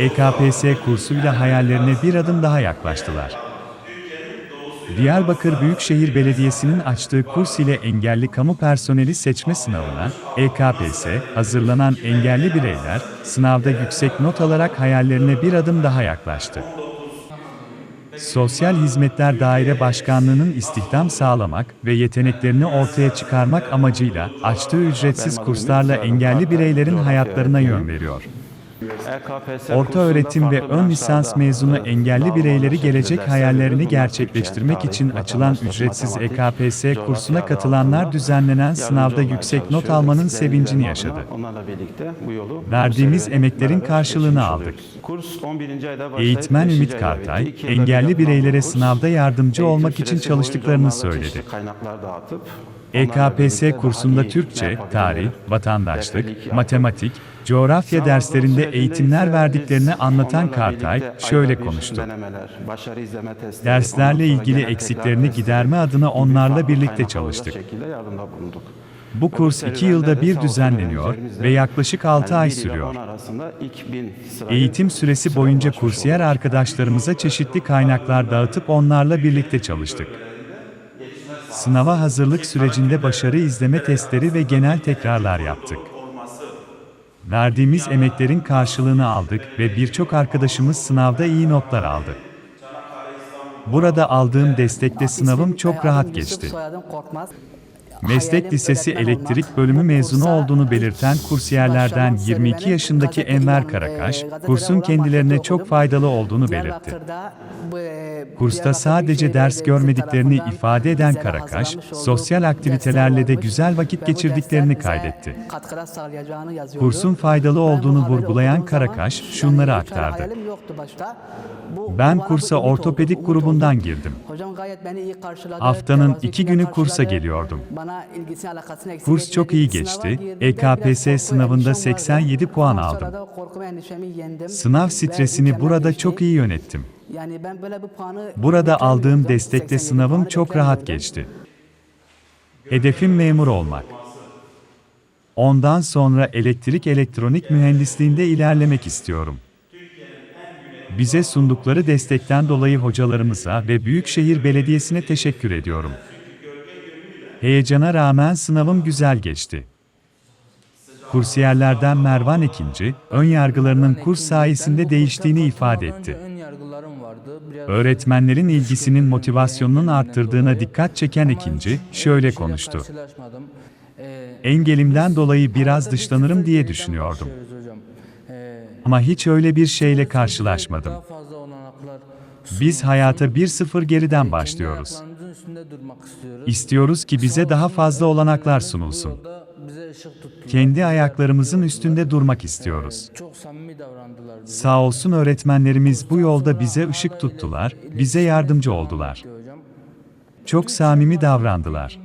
EKPS kursuyla hayallerine bir adım daha yaklaştılar. Diyarbakır Büyükşehir Belediyesi'nin açtığı kurs ile engelli kamu personeli seçme sınavına, EKPS, hazırlanan engelli bireyler, sınavda yüksek not alarak hayallerine bir adım daha yaklaştı. Sosyal Hizmetler Daire Başkanlığı'nın istihdam sağlamak ve yeteneklerini ortaya çıkarmak amacıyla açtığı ücretsiz kurslarla engelli bireylerin hayatlarına yön veriyor. Orta öğretim ve ön lisans mezunu engelli bireyleri gelecek hayallerini gerçekleştirmek için açılan ücretsiz E EKPS kursuna katılanlar düzenlenen sınavda yüksek not almanın sevincini yaşadı. Verdiğimiz emeklerin karşılığını aldık. oluyoruz. Kurs 11. ayda başlayıp Eğitmen 5. Ümit Kartay, engelli bir bireylere sınavda yardımcı olmak için çalıştıklarını söyledi. EKPS kursunda Türkçe, tarih, vatandaşlık, matematik, coğrafya derslerinde eğitimler verdiklerini anlatan Kartay, şöyle konuştu. Derslerle ilgili eksiklerini giderme adına onlarla birlikte çalıştık. Bu kurs iki serüvende yılda de bir düzenleniyor ve yaklaşık 6 yani ay sürüyor. Eğitim süresi boyunca kursiyer arkadaşlarımıza çeşitli kaynaklar dağıtıp onlarla birlikte çalıştık. Sınava hazırlık sürecinde başarı izleme testleri ve genel tekrarlar yaptık. Verdiğimiz emeklerin karşılığını aldık ve birçok arkadaşımız sınavda iyi notlar aldı. Burada aldığım destekte sınavım çok rahat geçti. Meslek Lisesi Elektrik Bölümü mezunu olduğunu belirten kursiyerlerden 22 yaşındaki Enver Karakaş, kursun kendilerine çok faydalı olduğunu belirtti. Kursta sadece ders görmediklerini ifade eden Karakaş, sosyal aktivitelerle de güzel vakit geçirdiklerini kaydetti. Kursun faydalı olduğunu vurgulayan Karakaş şunları aktardı. Ben kursa ortopedik grubundan girdim. Haftanın iki günü kursa geliyordum. Kurs çok iyi geçti. EKPS sınavında 87 puan aldım. Sınav stresini burada çok iyi yönettim. Burada aldığım destekle sınavım çok rahat geçti. Hedefim memur olmak. Ondan sonra elektrik elektronik mühendisliğinde ilerlemek istiyorum. Bize sundukları destekten dolayı hocalarımıza ve Büyükşehir Belediyesi'ne teşekkür ediyorum. Heyecana rağmen sınavım güzel geçti. Kursiyerlerden Mervan Ekinci, ön yargılarının kurs sayesinde değiştiğini ifade etti. Öğretmenlerin ilgisinin motivasyonunun arttırdığına dikkat çeken Ekinci, şöyle konuştu. Engelimden dolayı biraz dışlanırım diye düşünüyordum. Ama hiç öyle bir şeyle karşılaşmadım. Biz hayata 1-0 geriden başlıyoruz. İstiyoruz ki bize daha fazla olanaklar sunulsun. Kendi ayaklarımızın üstünde durmak istiyoruz. Çok samimi davrandılar. bize. Sağ olsun öğretmenlerimiz bu yolda bize ışık tuttular, bize yardımcı oldular. Çok samimi davrandılar.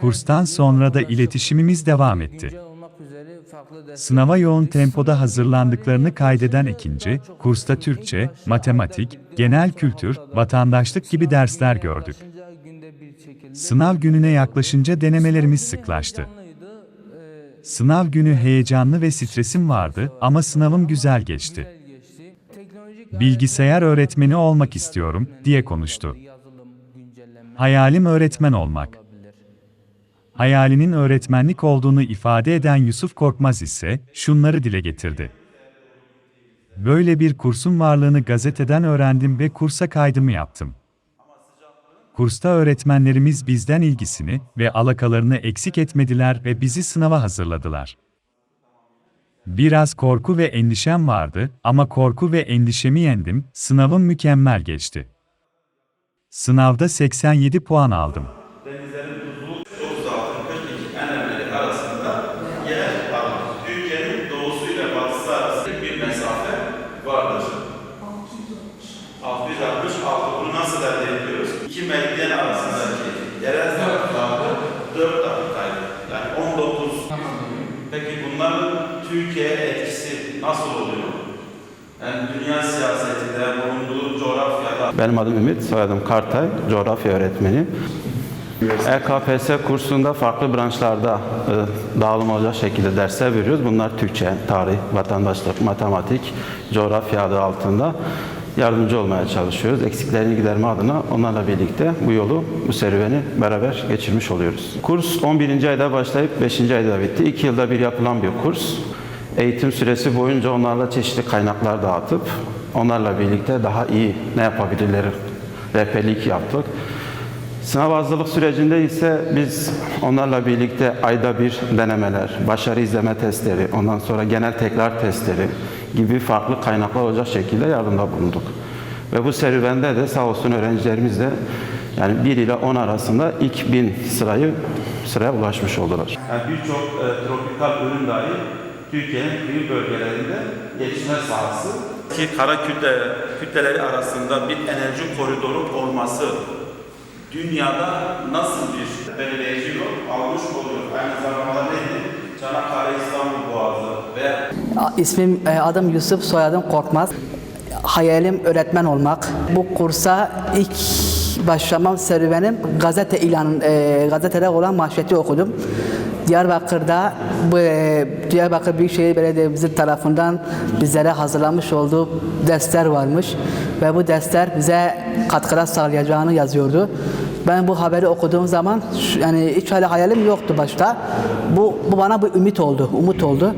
Kurstan sonra da iletişimimiz devam etti. Güncel olmak üzere farklı ders- Sınava yoğun tempoda hazırlandıklarını kaydeden ikinci, kursta Türkçe, matematik, genel kültür, vatandaşlık gibi dersler gördük. Sınav gününe yaklaşınca denemelerimiz sıklaştı. Sınav günü heyecanlı ve stresim vardı ama sınavım güzel geçti. Bilgisayar öğretmeni olmak istiyorum, diye konuştu. Hayalim öğretmen olmak. Hayalinin öğretmenlik olduğunu ifade eden Yusuf Korkmaz ise şunları dile getirdi. Böyle bir kursun varlığını gazeteden öğrendim ve kursa kaydımı yaptım. Kursta öğretmenlerimiz bizden ilgisini ve alakalarını eksik etmediler ve bizi sınava hazırladılar. Biraz korku ve endişem vardı ama korku ve endişemi yendim, sınavım mükemmel geçti. Sınavda 87 puan aldım. Nasıl oluyor? Yani dünya siyasetinde, bulunduğu coğrafyada Benim adım Ümit, soyadım Kartay, coğrafya öğretmeni. EKPS kursunda farklı branşlarda e, dağılım olacak şekilde dersler veriyoruz. Bunlar Türkçe, tarih, vatandaşlık, matematik, coğrafya adı altında yardımcı olmaya çalışıyoruz. Eksiklerini giderme adına onlarla birlikte bu yolu, bu serüveni beraber geçirmiş oluyoruz. Kurs 11. ayda başlayıp 5. ayda bitti. 2 yılda bir yapılan bir kurs. Eğitim süresi boyunca onlarla çeşitli kaynaklar dağıtıp onlarla birlikte daha iyi ne yapabilirler rehberlik yaptık. Sınav hazırlık sürecinde ise biz onlarla birlikte ayda bir denemeler, başarı izleme testleri, ondan sonra genel tekrar testleri gibi farklı kaynaklar olacak şekilde yardımda bulunduk. Ve bu serüvende de sağ olsun öğrencilerimiz de yani 1 ile 10 arasında ilk 1000 sırayı sıraya ulaşmış oldular. Yani birçok e, tropikal ürün dahi Türkiye'nin kıyı bölgelerinde yetişme sahası. Ki kara kütle, kütleleri arasında bir enerji koridoru olması dünyada nasıl bir belirleyici yol almış oluyor. Aynı zamanda neydi? Çanakkale İstanbul Boğazı ve İsmim, e, adım Yusuf, soyadım Korkmaz. Hayalim öğretmen olmak. Bu kursa ilk başlamam serüvenim gazete ilanı, e, gazetede olan manşeti okudum. Diyarbakır'da bu e, Diyarbakır Büyükşehir Belediye'mizin tarafından bizlere hazırlamış olduğu dersler varmış ve bu dersler bize katkılar sağlayacağını yazıyordu. Ben bu haberi okuduğum zaman yani hiç öyle hayalim yoktu başta. Bu, bu bana bir ümit oldu, umut oldu.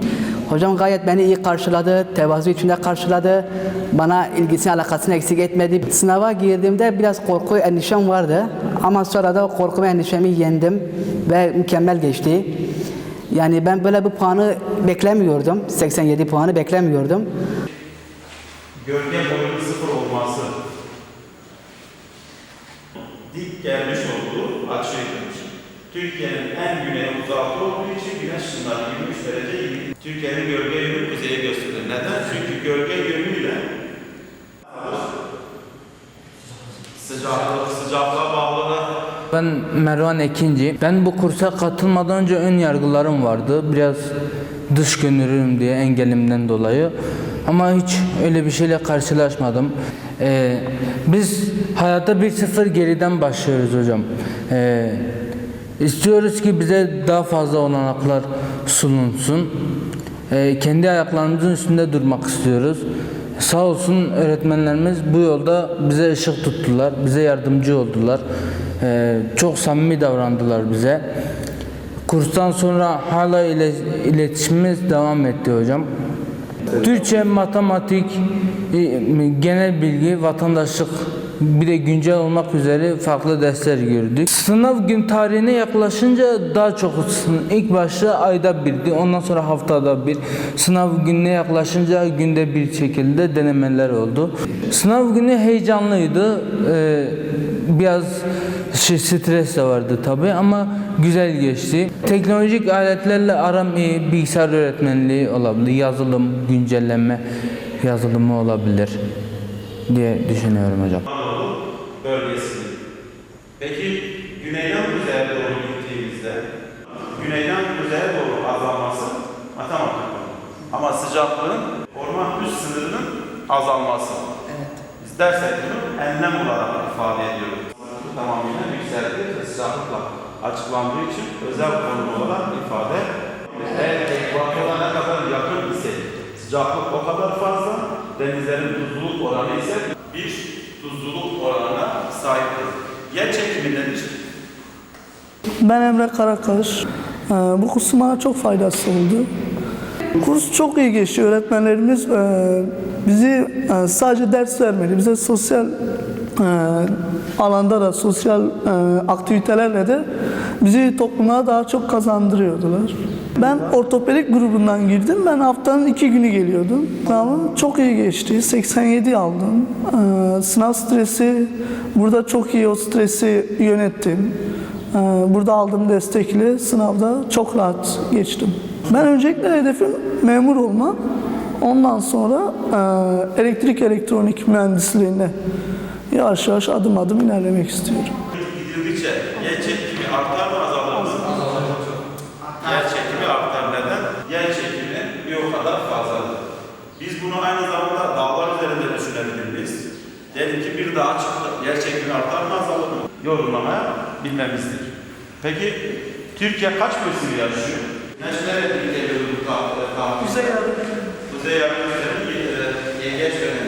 Hocam gayet beni iyi karşıladı, tevazu içinde karşıladı. Bana ilgisini, alakasını eksik etmedi. Sınava girdiğimde biraz korku, endişem vardı. Ama sonra da korku ve endişemi yendim ve mükemmel geçti. Yani ben böyle bir puanı beklemiyordum. 87 puanı beklemiyordum. gölge boyunun sıfır olması dik gelmiş olduğu açıymış. Türkiye'nin en güneye uzakta olduğu için güneş ışınları 23 derece 20. Türkiye'nin gölge yönü kuzeye gösterir. Neden? Çünkü gölge yönüyle sıcaklık, sıcaklığa bağlı Ben Mervan Ekinci. Ben bu kursa katılmadan önce ön yargılarım vardı. Biraz dış görünürüm diye engelimden dolayı. Ama hiç öyle bir şeyle karşılaşmadım. Ee, biz hayata 1-0 geriden başlıyoruz hocam. Ee, istiyoruz ki bize daha fazla olanaklar sunulsun. Ee, kendi ayaklarımızın üstünde durmak istiyoruz. Sağ olsun öğretmenlerimiz bu yolda bize ışık tuttular, bize yardımcı oldular. Ee, çok samimi davrandılar bize. Kurstan sonra hala ile, iletişimimiz devam etti hocam. Türkçe, matematik, e, genel bilgi, vatandaşlık bir de güncel olmak üzere farklı dersler gördük. Sınav gün tarihine yaklaşınca daha çok sın- ilk başta ayda birdi, ondan sonra haftada bir. Sınav gününe yaklaşınca günde bir şekilde denemeler oldu. Sınav günü heyecanlıydı. Ee, biraz şey, stres de vardı tabi ama güzel geçti. Teknolojik aletlerle aram iyi, bilgisayar öğretmenliği olabilir, yazılım, güncelleme yazılımı olabilir diye düşünüyorum hocam. Bölgesini. Peki güneyden kuzeye doğru gittiğimizde güneyden kuzeye doğru azalması matematik. Ama sıcaklığın orman üst sınırının azalması. Evet. Biz dersek bunu enlem olarak ifade ediyoruz. Tamamıyla yükseldi ve sıcaklıkla açıklandığı için özel konum olarak ifade Eğer ekvatora ne kadar yakın ise sıcaklık o kadar fazla, denizlerin tuzluluk oranı ise bir Nedir? Ben Emre Karakaş. Ee, Bu kursun bana çok faydası oldu. Kurs çok iyi geçti. Öğretmenlerimiz e, bizi e, sadece ders vermedi. Bize sosyal e, alanda da sosyal aktivitelerle de bizi topluma daha çok kazandırıyordular. Ben ortopedik grubundan girdim. Ben haftanın iki günü geliyordum. Sınavım çok iyi geçti. 87 aldım. Ee, Sınav stresi, burada çok iyi o stresi yönettim. Ee, Burada aldığım destekle sınavda çok rahat geçtim. Ben öncelikle hedefim memur olmak. Ondan sonra e, elektrik elektronik mühendisliğine yavaş yavaş adım adım ilerlemek istiyorum. Gidildikçe yer çekimi artar Diyelim ki bir daha çıktı. Yer çekimi artar mı azalır mı? Yorumlamaya bilmemizdir. Peki Türkiye kaç bölümü yarışıyor? Güneş nerede bir tahmin? E, Kuzey yarım. Kuzey yarım üzerinde yengeç dönemi.